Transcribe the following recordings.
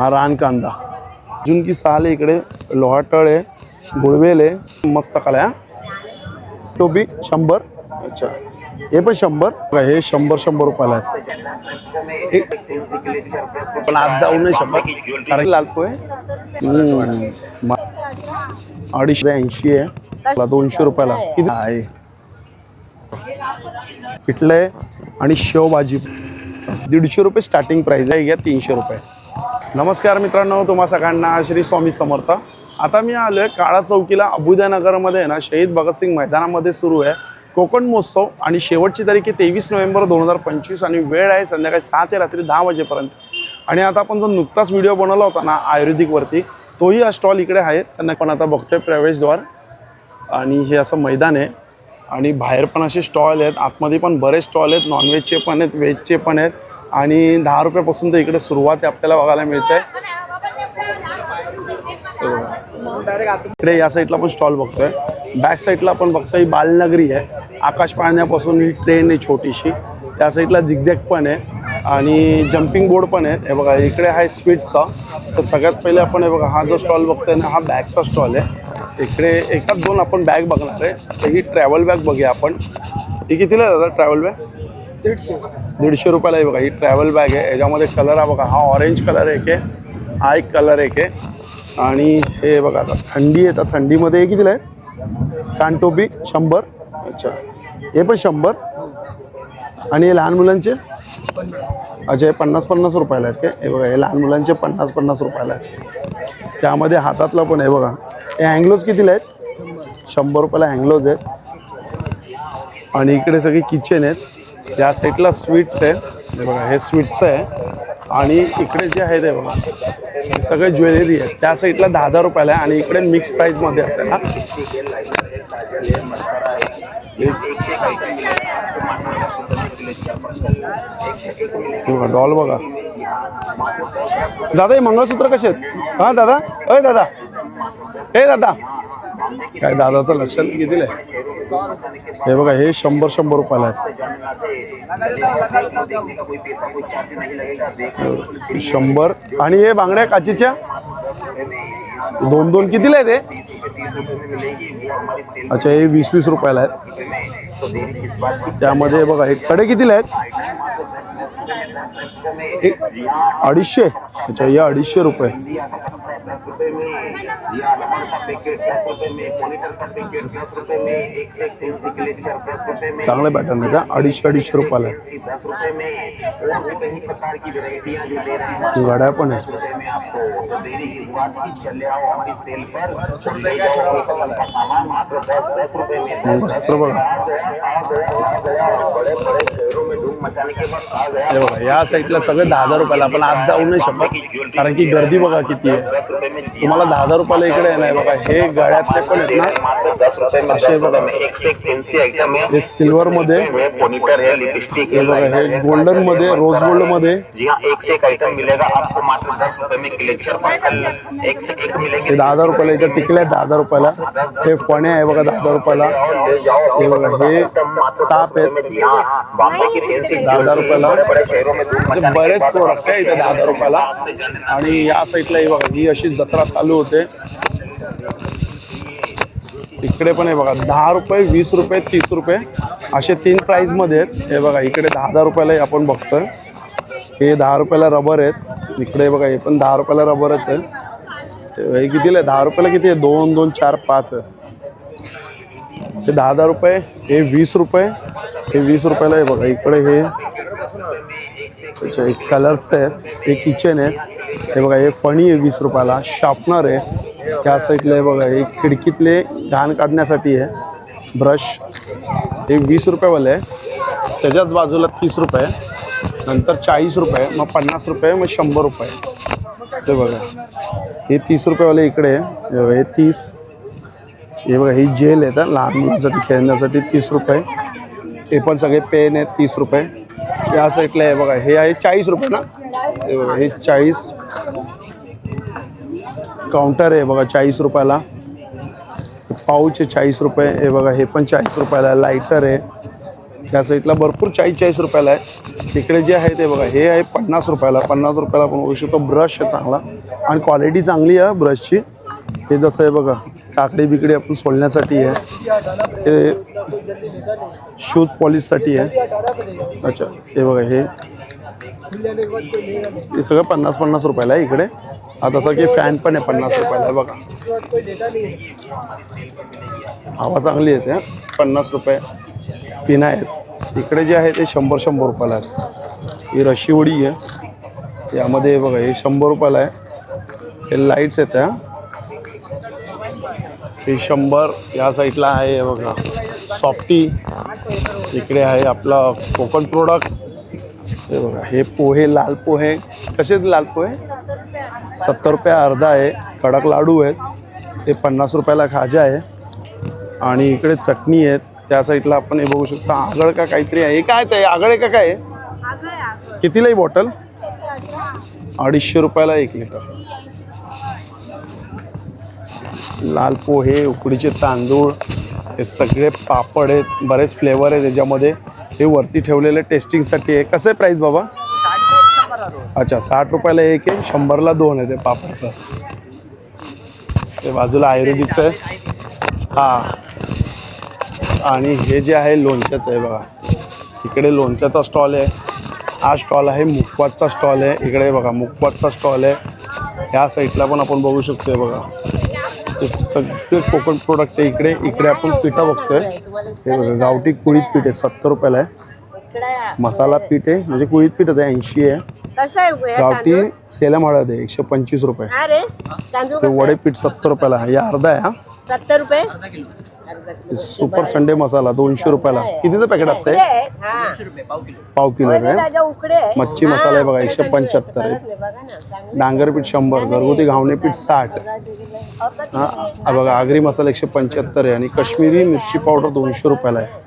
हा रान कांदा अजून की साल आहे इकडे लोहाटळ आहे गुळवेल आहे मस्त कला टोपी शंभर अच्छा। हे पण शंभर? हे शंभर शंभर रुपयाला आहेत. पण आज जाऊ नाही शंभर कारण लाल अडीचशे ऐंशी आहे दोनशे रुपयाला. किती? आहे पिठलं आहे आणि शेवभाजी. दीडशे रुपये स्टार्टिंग प्राईज आहे घ्या तीनशे रुपये. नमस्कार मित्रांनो तुम्हा सगळ्यांना श्री स्वामी समर्थ. आता मी आलो आहे काळा चौकीला अबुद्यानगरमध्ये आहे ना शहीद भगतसिंग मैदानामध्ये सुरू आहे. कोकण महोत्सव आणि शेवटची तारीख आहे तेवीस नोव्हेंबर दोन हजार पंचवीस आणि वेळ आहे संध्याकाळी सहा ते रात्री दहा वाजेपर्यंत. आणि आता आपण जो नुकताच व्हिडिओ बनवला होता ना आयुर्वेदिकवरती तोही हा स्टॉल इकडे आहे. त्यांना पण आता बघतोय प्रवेशद्वार. आणि हे असं मैदान आहे. आणि बाहेर पण असे स्टॉल आहेत. आतमध्ये पण बरेच स्टॉल आहेत. नॉनव्हेजचे पण आहेत व्हेजचे पण आहेत. आणि दहा रुपयापासून तर इकडे सुरुवात आहे आपल्याला बघायला मिळते इकडे या साईडला पण स्टॉल बघतोय. बॅक साईडला पण बघतोय ही बालनगरी आहे. आकाश पाळण्यापासून ही ट्रेन आहे छोटीशी. त्या साईडला झिगझॅग पण आहे आणि जम्पिंग बोर्ड पण आहे. हे बघा इकडे आहे स्वीटचा तर सगळ्यात पहिले आपण हे बघा हा जो स्टॉल बघतोय ना हा बॅगचा स्टॉल आहे. इकडे एकाच दोन आपण बॅग बघणार आहे. तर ही ट्रॅव्हल बॅग बघूया आपण. ही कितीला दादा ट्रॅव्हल बॅग दीडशे. दीडशे रुपयाला आहे बघा. ही ट्रॅव्हल बॅग आहे. याच्यामध्ये कलर हा बघा. हा ऑरेंज कलर एक आहे हा एक कलर एक आहे आणि हे बघा आता. थंडी आहे. तर थंडीमध्ये हे कितीला आहे? कानटोपी शंभर. अच्छा. हे पण शंभर. आणि हे लहान मुलांचे? अच्छा हे पन्नास पन्नास रुपयाला आहेत काय? हे बघा हे लहान मुलांचे पन्नास पन्नास रुपयाला आहेत. त्यामध्ये हातातलं पण आहे बघा. हे अँग्लोज कितीला आहेत? शंभर रुपयाला अँग्लोज आहेत. आणि इकडे सगळे किचन आहेत. या साईडला स्वीट्स आहे. हे बघा हे स्वीट्स आहे. आणि इकडे जे आहे ते बघा सगळे ज्वेलरी आहे त्या साईडला दहा दहा रुपयाला आहे आणि इकडे मिक्स प्राईजमध्ये असेल ना डॉल बघा. दादा हे मंगळसूत्र कसे आहेत? हां दादा? अय दादा. हे दादा. काय दादाचं लक्षात किती आहे हे बघा हे शंभर शंभर रुपयाला आहेत. शंभर. आणि हे बांगड्या काचीच्या? दोन दोन कितीला आहे ते अच्छा हे वीस वीस रुपयाला आहेत. त्यामध्ये बघा हे कडे कितीला आहेत? एक अडीचशे. अच्छा या अडीचशे रुपये. चांगले पॅटर्न आहे का अडीचशे अडीचशे रुपयाला आहेत. घड्या पण आहे. वस्त्र बघा. हे बघा या साईडला सगळे दहा हजार रुपयाला आपण आज जाऊ नाही शकत. कारण की गर्दी बघा किती आहे. तुम्हाला दहा हजार रुपयाला इकडे येणार बघा. हे गळ्यातले पण आहेत ना. असे बघा. हे सिल्वर मध्ये हे बघा हे गोल्डनमध्ये रोज गोल्डमध्ये हे दहा हजार रुपयाला इथे टिकले दहा हजार रुपयाला. हे फणे आहे बघा दहा हजार रुपयाला. हे बघा हे साप आहेत. दहा हजार रुपयाला. बरेच प्रोडक्ट आहे इथे दहा हजार रुपयाला. आणि या साईडला हे बघा ही अशी जत्रा चालू होते. इकडे पण आहे बघा दहा रुपये वीस रुपये तीस रुपये असे तीन प्राईजमध्ये आहेत. हे बघा इकडे दहा दहा रुपयाला आपण बघतोय. हे दहा रुपयाला रबर आहेत. इकडे बघा हे पण दहा रुपयाला रबरच आहे. ते हे कितीला आहे? दहा रुपयाला किती आहे? दोन दोन चार पाच आहे. हे दहा दहा रुपये हे वीस रुपये हे वीस रुपयाला आहे बघा इकडे हे अच्छा एक कलर्स आहेत हे किचन आहे हे बघा हे फणी आहे वीस रुपयाला. शार्पनर आहे. त्या साईडला हे बघा हे खिडकीतले घाण काढण्यासाठी आहे. ब्रश हे वीस रुपयेवाले आहे. त्याच्याच बाजूला तीस रुपये नंतर चाळीस रुपये मग पन्नास रुपये मग शंभर रुपये ते बघा. हे तीस रुपयेवाले इकडे आहे. हे बघा, हे तीस. हे बघा ही जेल आहे लहान मुलांसाठी खेळण्यासाठी तीस रुपये हे पण सगळे पेन आहेत तीस रुपये या साईडला आहे बघा हे आहे चाळीस रुपये ना? हे बघा हे चाळीस. काउंटर आहे बघा चाळीस रुपयाला. पाऊच आहे चाळीस रुपये हे बघा हे पण चाळीस रुपयाला लायटर आहे. त्या साईडला भरपूर चाळीस चाळीस रुपयाला आहे. तिकडे जे आहे ते बघा हे आहे पन्नास रुपयाला. पन्नास रुपयाला आपण बघू शकतो ब्रश आहे चांगला. आणि क्वालिटी चांगली आहे ब्रशची. हे जसं आहे बघा काकडी बिकडी आपण सोलण्यासाठी आहे. हे शूज पॉलिशसाठी आहे. अच्छा हे बघा हे. हे सगळं पन्नास पन्नास रुपयाला आहे इकडे. आता तसं की फॅन पण आहे पन्नास रुपयाला आहे बघा. हवा चांगली येते पन्नास रुपये. पिना आहेत. इकडे जे आहे ते शंभर शंभर रुपयाला आहेत. ही रशी उडी आहे. यामध्ये बघा हे शंभर रुपयाला आहे. हे लाईट्स आहेत हे शंभर या साईडला आहे बघा. सॉफ्टी इकडे आहे आपला कोकण प्रोडक्ट हे बघा हे पोहे लाल पोहे. कसे लाल पोहे? सत्तर रुपये अर्धा आहे. कडक लाडू आहेत. हे पन्नास रुपयाला खाजा आहे. आणि इकडे चटणी आहेत. त्या साईडला आपण हे बघू शकता आगळ का काहीतरी आहे. हे काय ते? आगळ आहे का काय? आहे कितीला ही बॉटल अडीचशे रुपयाला एक लिटर लाल पोहे उकडीचे तांदूळ हे सगळे पापड आहेत बरेच फ्लेवर आहेत त्याच्यामध्ये हे वरती ठेवलेले टेस्टिंगसाठी आहे. कसं आहे प्राईस बाबा? अच्छा साठ रुपयाला एक आहे शंभरला दोन आहे ते पापडचं. ते बाजूला आयुर्वेदिकचं आहे. हां. आणि हे जे आहे लोणच्याचं आहे बघा. इकडे लोणच्याचा स्टॉल आहे. हा स्टॉल आहे मुखवासचा स्टॉल आहे. इकडे बघा मुखवासचा स्टॉल आहे. ह्या साईडला पण आपण बघू शकतोय बघा. ते सगळे कोकण प्रोडक्ट आहे इकडे. इकडे आपण पिठं बघतोय. हे बघा गावठी कुळीत पीठ आहे सत्तर रुपयाला आहे. मसाला पीठ आहे म्हणजे कुळीत पीठच आहे ऐंशी आहे. गावठी? सेलम हळद आहे एकशे पंचवीस रुपये. वडे पीठ सत्तर रुपयाला आहे. अर्धा आहे हा. सत्तर रुपये? सुपर संडे मसाला दोनशे रुपयाला. कितीचं पॅकेट असतंय? हा. पाव किलो. आहे. मच्छी मसाला आहे बघा, हा, 175 आहे. बघा ना, चांगलं. डांगरपीठ शंभर घरगुती घावणे पीठ साठ. हा हा बघा आगरी मसाला एकशे पंच्याहत्तर आहे आणि काश्मीरी मिरची पावडर दोनशे रुपयाला आहे.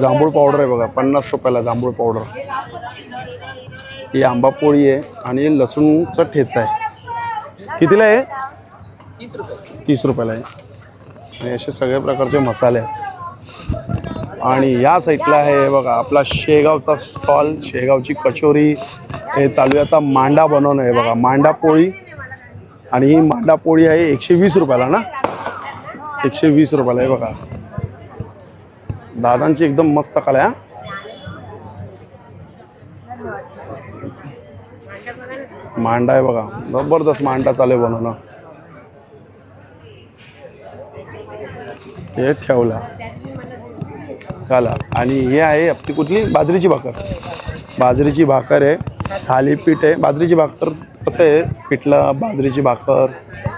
जांभूळ पावडर आहे बघा पन्नास रुपयाला जांभूळ पावडर. ही आंबा पोळी आहे आणि लसूणचा ठेचा आहे. कितीला आहे? तीस रुपयाला आहे. आणि असे सगळ्या प्रकारचे मसाले आहेत. आणि या साईडला आहे बघा आपला शेगावचा स्टॉल शेगावची कचोरी हे चालू आहे. आता मांडा बनवणं आहे बघा मांडा पोळी. आणि ही मांडा पोळी आहे एकशे वीस रुपयाला ना? एकशे वीस रुपयाला आहे बघा. दादांची एकदम मस्त कला आहे मांडा आहे बघा. जबरदस्त मांडा चालू आहे बनवणं. हे ठेवला. चला. आणि हे आहे आपली कुठली? बाजरीची भाकर. बाजरीची भाकर आहे. थालीपीठ आहे. बाजरीची भाकर कसं आहे? पिठलं बाजरीची भाकर.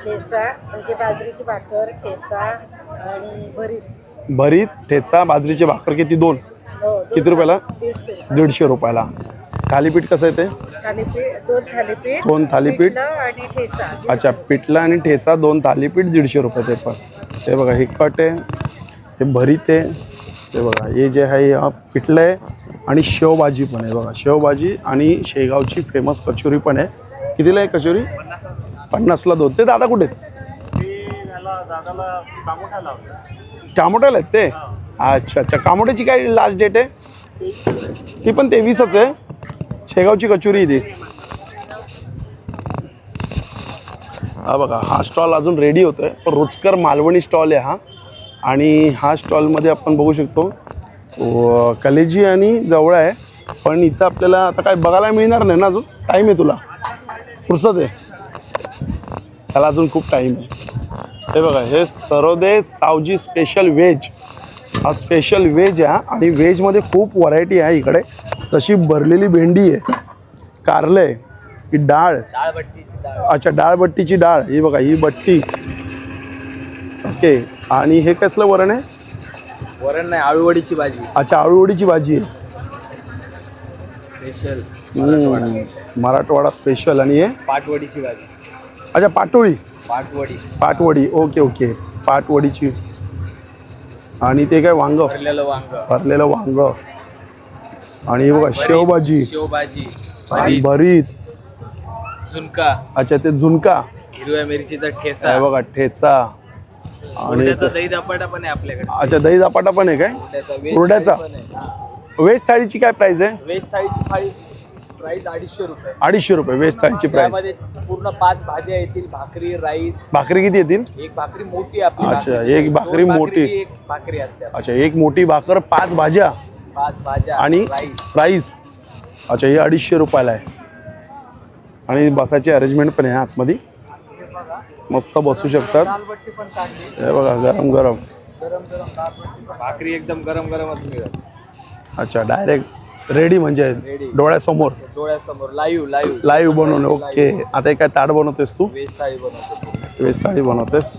ठेसा म्हणजे बाजरीची भाकर ठेसा आणि भरीत. भरीत ठेचा बाजरीची भाकर किती? दोन. हो किती रुपयाला. दीडशे रुपयाला. थालीपीठ कसं आहे ते? थालीपीठ दोन थालीपीठ दोन थालीपीठ? पिठलं आणि ठेसा अच्छा पिठलं आणि ठेचा दोन थालीपीठ दीडशे रुपये ते पण. हे बघा हे कट आहे हे भरीत आहे. हे बघा हे जे आहे हे पिठलं आहे आणि शेवभाजी पण आहे बघा. शेवभाजी आणि शेगावची फेमस कचोरी पण आहे. कितीला आहे कचोरी? पन्नासला दोन. ते दादा कुठे आहेत? कामोट्याला आहेत ते? अच्छा अच्छा. कामोट्याची काय लास्ट डेट आहे? ती पण तेवीसच आहे? शेगावची कचोरी आहे ती. हा बघा हा स्टॉल अजून रेडी होतोय. पण रुचकर मालवणी स्टॉल आहे हा. आणि हा स्टॉलमध्ये आपण बघू शकतो कलेजी आणि जवळ आहे. पण इथं आपल्याला आता काय बघायला मिळणार नाही ना अजून? टाईम आहे तुला. फुरसत आहे. त्याला अजून खूप टाईम आहे. हे बघा हे सरोदे सावजी स्पेशल व्हेज हा स्पेशल व्हेज आहे आणि व्हेजमध्ये खूप व्हरायटी आहे इकडे. तशी भरलेली भेंडी आहे. कारलं आहे ही डाळ. अच्छा डाळ बट्टीची डाळ. ही बघा ही बट्टी. ओके आणि हे कसलं वरण आहे? वरण नाही आळूवडीची भाजी. अच्छा आळूवडीची भाजी आहे. स्पेशल. मराठवाडा स्पेशल. आणि हे? पाटवडीची भाजी. अच्छा पाटोळी. पाटवडी. पाटवडी. Okay okay. पाटवडीची. आणि ते काय वांग? भरलेलं वांग. भरलेलं वांग. आणि बघा शेवभाजी. शेवभाजी आणि भरीत, भरीत. झुणका. अच्छा ते झुणका. हिरव्या मिरचीचा ठेसा बघा ठेचा. आणि दही दापाटा पण आहे आपल्याकडे. अच्छा दही झपाटा पण आहे काय? हा. व्हेज थाळीची काय प्राइस आहे? व्हेज थाळीची थाळी प्राईस अडीचशे रुपये. अडीचशे रुपये व्हेज थाळीची प्राइस पूर्ण पाच भाज्या येतील भाकरी राईस भाकरी किती येतील? एक भाकरी मोठी आपली अच्छा. एक भाकरी मोठी. एक भाकरी असते. अच्छा एक मोठी भाकर पाच भाज्या. आणि राईस प्राईस अच्छा हे अडीचशे रुपयाला आहे. आणि बसायची अरेंजमेंट पण आहे आतमध्ये. मस्त बसू शकतात. हे बघा गरम गरम. गरम गरम. भाकरी एकदम गरम गरमच मिळत अच्छा डायरेक्ट रेडी म्हणजे. डोळ्यासमोर. डोळ्यासमोर लाईव्ह लाईव्ह लाईव्ह बनवणं ओके आता काय ताट बनवतोस तू? वेज थाळी बनवतेस.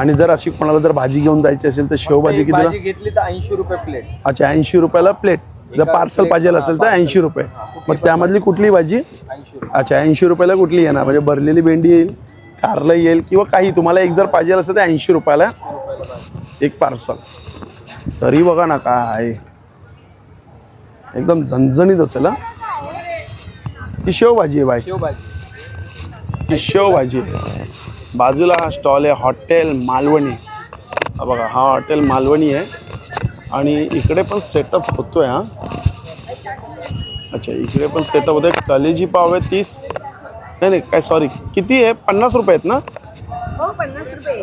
आणि जर अशी कोणाला जर भाजी घेऊन जायची असेल तर शेवभाजी भाजी घेतली तर ऐंशी रुपये प्लेट अच्छा ऐंशी रुपयाला प्लेट जर पार्सल पाहिजे असेल तर ऐंशी रुपये. मग त्यामधली कुठली भाजी? अच्छा ऐंशी रुपयाला कुठली येणार? म्हणजे भरलेली भेंडी येईल कारलं येईल किंवा काही. तुम्हाला एक जर पाहिजे असेल तर ऐंशी रुपयाला. एक पार्सल तरी बघा ना काय. एकदम झणझणीत असेल हा? ती शेवभाजी आहे बाय शेवभाजी. ती शेवभाजी. आहे बाजूला हा स्टॉल आहे हॉटेल मालवणी. हा बघा हा हॉटेल मालवणी आहे. आणि इकडे पण सेटअप होतोय हा. अच्छा इकडे पण सेटअप होतोय. कलेजी पाव आहे तीस. नाही नाही काय सॉरी किती आहे? पन्नास रुपये आहेत ना? हो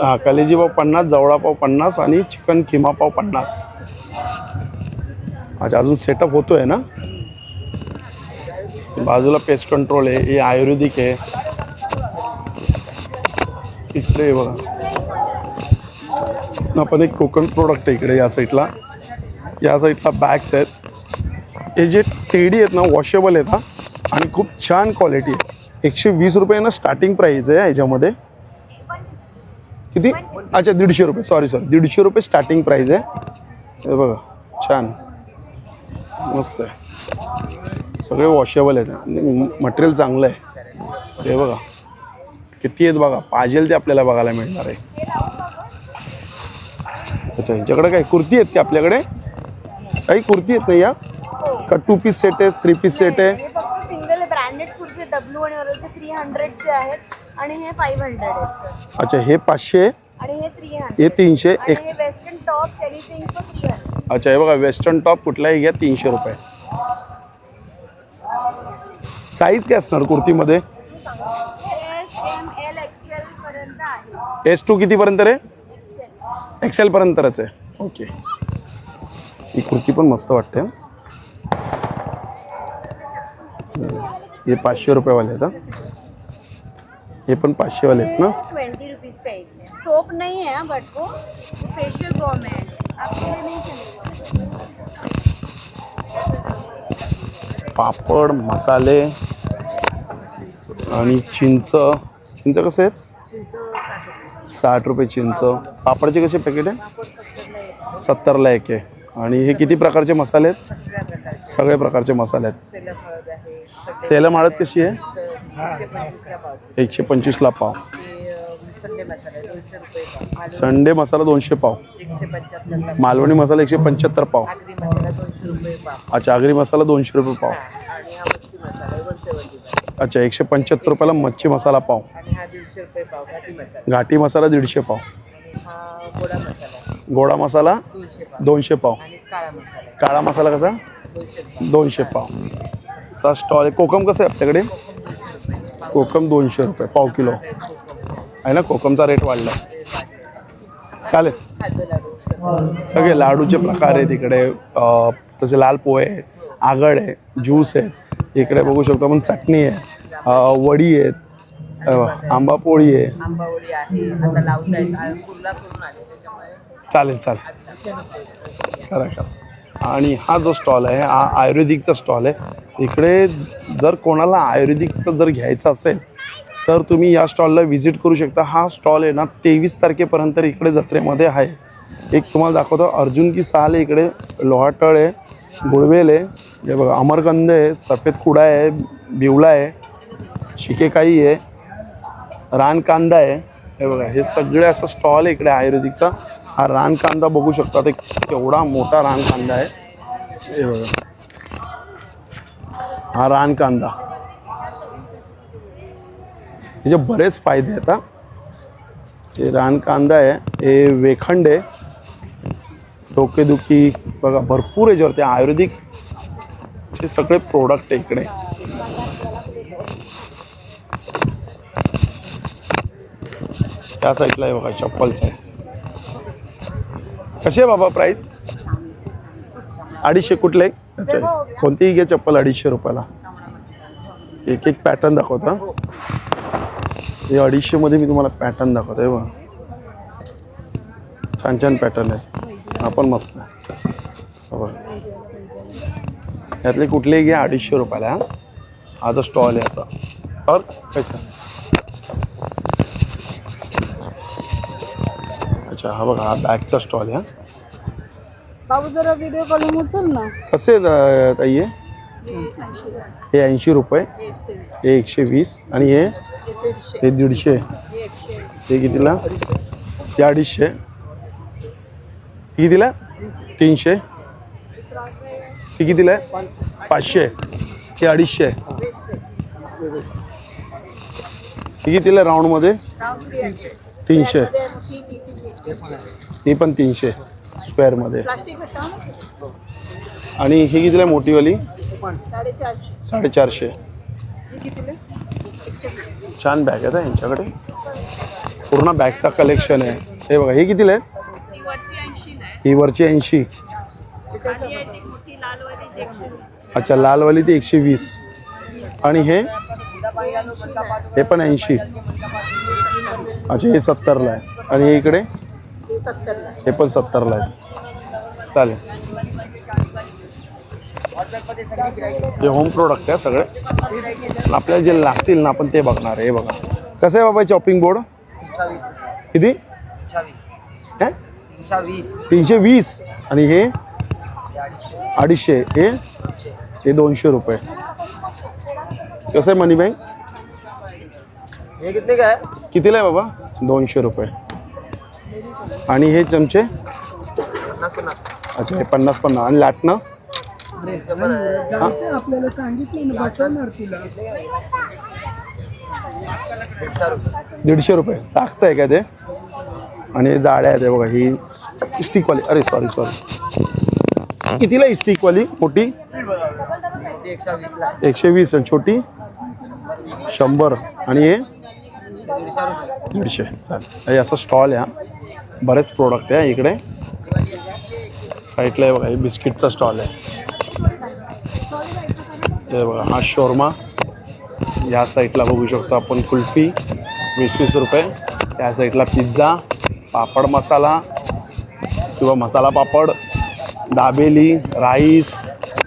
हा कलेजी पाव पन्नास जवळा पाव पन्नास आणि चिकन किमा पाव पन्नास. अच्छा अजून सेटअप होतोय ना? बाजूला पेस्ट कंट्रोल आहे हे आयुर्वेदिक आहे. इकडे बघा. आपण एक कोकण प्रोडक्ट आहे इकडे या साईडला या साईडला बॅग्स आहेत. हे जे टेडी आहेत ना वॉशेबल आहेत हा. आणि खूप छान क्वालिटी आहे. एकशे वीस रुपये ना स्टार्टिंग प्राईज आहे याच्यामध्ये. किती? अच्छा दीडशे रुपये. सॉरी सॉरी दीडशे रुपये स्टार्टिंग प्राईज आहे. हे बघा छान. मस्त आहे. सगळे वॉशेबल आहेत. मटेरियल चांगलं आहे. हे बघा. किती आहेत बघा? पाहिजेल ते आपल्याला बघायला मिळणार आहे. अच्छा यांच्याकडे काय कुर्ती आहेत की आपल्याकडे? काही कुर्ती आहेत नाही या? का टू पीस सेट आहे थ्री पीस सेट आहे? हे फक्त सिंगल ब्रँडेड कुर्ती डब्ल्यू आणि थ्री हंड्रेडचे आहेत आणि हे फाईव्ह हंड्रेड आहेत अच्छा हे पाचशे आणि हे थ्री हे हंड्रेड तीनशे आणि एक. हे western top anything for three hundred अच्छा हे बघा वेस्टर्न टॉप कुठलाही घ्या तीनशे रुपये. साईज काय असणार कुर्तीमध्ये? एस टू कितीपर्यंत रे? एक्सेल एक्सेलपर्यंतच आहे. ओके ही कुर्ती पण मस्त वाटते. हं. पाचशे रुपयेवाले आहेत हं. हे पण पाचशेवाले आहेत ना? ट्वेंटी रुपीज़ का एक है सोप नहीं है बट वो फेशियल बॉम है आपके लिए नहीं चलेगा पापड मसाले आणि चिंच. चिंच कसे आहेत? साठ रुपये चिंच. पापडचे कसे पॅकेट आहे? सत्तरला एक आहे. आणि हे किती प्रकारचे मसाले आहेत? सगळे प्रकारचे मसाले आहेत. सेलम हळद कशी आहे? एकशे पंचवीसला पाव. संडे मसाला दोनशे पाव. मालवणी मसाला एकशे पंच्याहत्तर पाव. अच्छा आगरी मसाला दोनशे रुपये पाव. मसाला आहे अच्छा एकशे पंच्याहत्तर रुपयाला मच्छी मसाला पाव. आणि हा दीडशे रुपये पाव घाटी मसाला. घाटी मसाला दीडशे पाव. हा गोडा मसाला. आहे, गोडा मसाला दोनशे पाव. दोनशे पाव. आणि काळा मसाला. आहे, काळा मसाला कसा? दोनशे पाव. दोनशे पाव. असा स्टॉल आहे. कोकम कसं आहे आपल्याकडे? दोनशे रुपये पाव कोकम दोनशे रुपये पाव किलो. आहे, कोकम. ना कोकमचा रेट वाढला. चालेल. खाजं लाडू. सगळं. लाडूचे प्रकार आहेत इकडे. अ, तसे लाल पोहे आहे आगळ आहे ज्यूस आहे इकडे बघू शकतो आपण चटणी आहे वडी आहेत अ, आंबा पोळी आहे. चालेल चालेल. करा करा. आणि हा जो स्टॉल आहे हा आयुर्वेदिकचा स्टॉल आहे. इकडे जर कोणाला आयुर्वेदिकचं जर घ्यायचं असेल तर तुम्ही या स्टॉलला व्हिजिट करू शकता. हा स्टॉल आहे ना तेवीस तारखेपर्यंत इकडे जत्रेमध्ये आहे. एक तुम्हाला दाखवतो अर्जुन की साल इकडे लोहाटळ आहे. गुळवेल आहे. हे बघा अमरकंद आहे सफेद कुडा आहे बिवळा आहे शिकेकाई आहे रान कांदा आहे. हे बघा हे सगळे असं स्टॉल आहे इकडे आयुर्वेदिकचा. हा रान कांदा बघू शकता ते केवढा मोठा रान कांदा आहे. हे बघा. हा रान कांदा ह्याचे बरेच फायदे आहेत हा. हे रान कांदा आहे हे वेखंड आहे. डोकेदुखी बघा भरपूर याच्यावरती आयुर्वेदिक चे सगळे प्रोडक्ट आहे इकडे. त्या साईडला आहे बघा चप्पलचं आहे. कसे आहे बाबा प्राईस अडीचशे कुठले? अच्छा कोणतीही घे चप्पल अडीचशे रुपयाला. एक एक पॅटर्न दाखवता हा. हे अडीचशेमध्ये मी तुम्हाला पॅटर्न दाखवतो आहे बघा. छान छान पॅटर्न आहे हा पण मस्त. आहे यातले कुठलेही घ्या अडीचशे रुपयाला. हा हा जो स्टॉल आहे असा. और कैसा अच्छा हा बघा हा बॅगचा स्टॉल आहे हा. बाबू जरा व्हिडिओ कॉलिंग उचल ना. कसे आहेत, अं, ताई हे? हे ऐंशी रुपये हे एकशे वीस आणि हे हे दीडशे. हे कितीला? हे अडीचशे. किती कितीला तीनशे. ही कितीला आहे पाचशे. हे अडीचशे. हे कितीला आहे राऊंडमध्ये तीनशे. ही पण तीनशे. स्क्वेअरमध्ये आणि ही कितीला आहे मोठीवाली? साडेचारशे. छान बॅग आहेत यांच्याकडे. पूर्ण बॅगचा कलेक्शन आहे. हे बघा हे कितीला आहे ही वरची ऐंशी. अच्छा लालवाली ती एकशे वीस. आणि हे? हे पण ऐंशी. अच्छा हे सत्तरला आहे. आणि हे इकडे? हे पण सत्तरला आहे. चालेल. हे होम प्रोडक्ट आहे सगळे. आपल्याला जे लागतील ना आपण ते बघणार आहे. हे बघा. कसं आहे बाबा चॉपिंग बोर्ड किती? तीनशे वीस. आणि हे? अडीचशे. हे? हे दोनशे रुपये. कसं आहे मनी बँक हे कितने का है कितीला आहे बाबा? दोनशे रुपये. आणि हे चमचे? अच्छा हे पन्नास पन्नास. आणि लाटणं? आपल्याला सांगितलं दीडशे रुपये. सागचं आहे का ते? आणि जाळ्या आहेत हे बघा ही स्टिकवाली. अरे सॉरी सॉरी कितीला ही स्टिकवाली? मोठी? एकशे वीस आणि छोटी? शंभर. आणि हे? दीडशे. चालेल. हे असं स्टॉल आहे हा. बरेच प्रोडक्ट आहे इकडे. साईडला आहे बघा हे बिस्किटचा स्टॉल आहे. हे बघा हा शोरमा. या साईडला बघू शकतो आपण कुल्फी. वीस वीस रुपये. त्या साईडला पिझ्झा पापड मसाला किंवा masala papad dabeli rice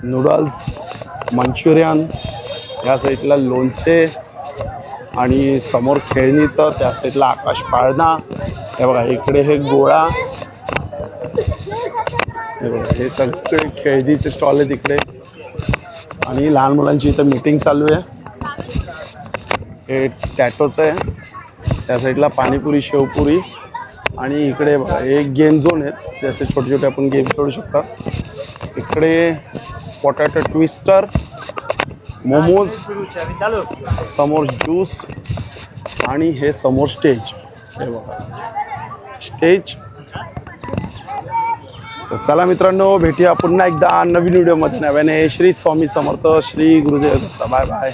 noodles Manchurian या साईडला लोणचे आणि समोर खेळणीचं त्या साईडला आकाश पाळणा. हे बघा इकडे हे गोळा. हे बघा हे सगळे खेळणीचे स्टॉल आहेत इकडे. आणि लहान मुलांची इथं मीटिंग चालू आहे. हे टॅटोचं आहे. त्या साईडला पाणीपुरी शेवपुरी. आणि इकडे बघा एक गेम झोन आहेत. जसे छोटे छोटे आपण गेम खेळू शकता. इकडे पोटॅटो ट्विस्टर मोमोज समोर ज्यूस आणि हे समोर स्टेज हे बघा. स्टेज तर चला मित्रांनो भेटूया पुन्हा एकदा नवीन व्हिडिओमध्ये नव्याने श्री स्वामी समर्थ श्री गुरुदेव. Bye bye.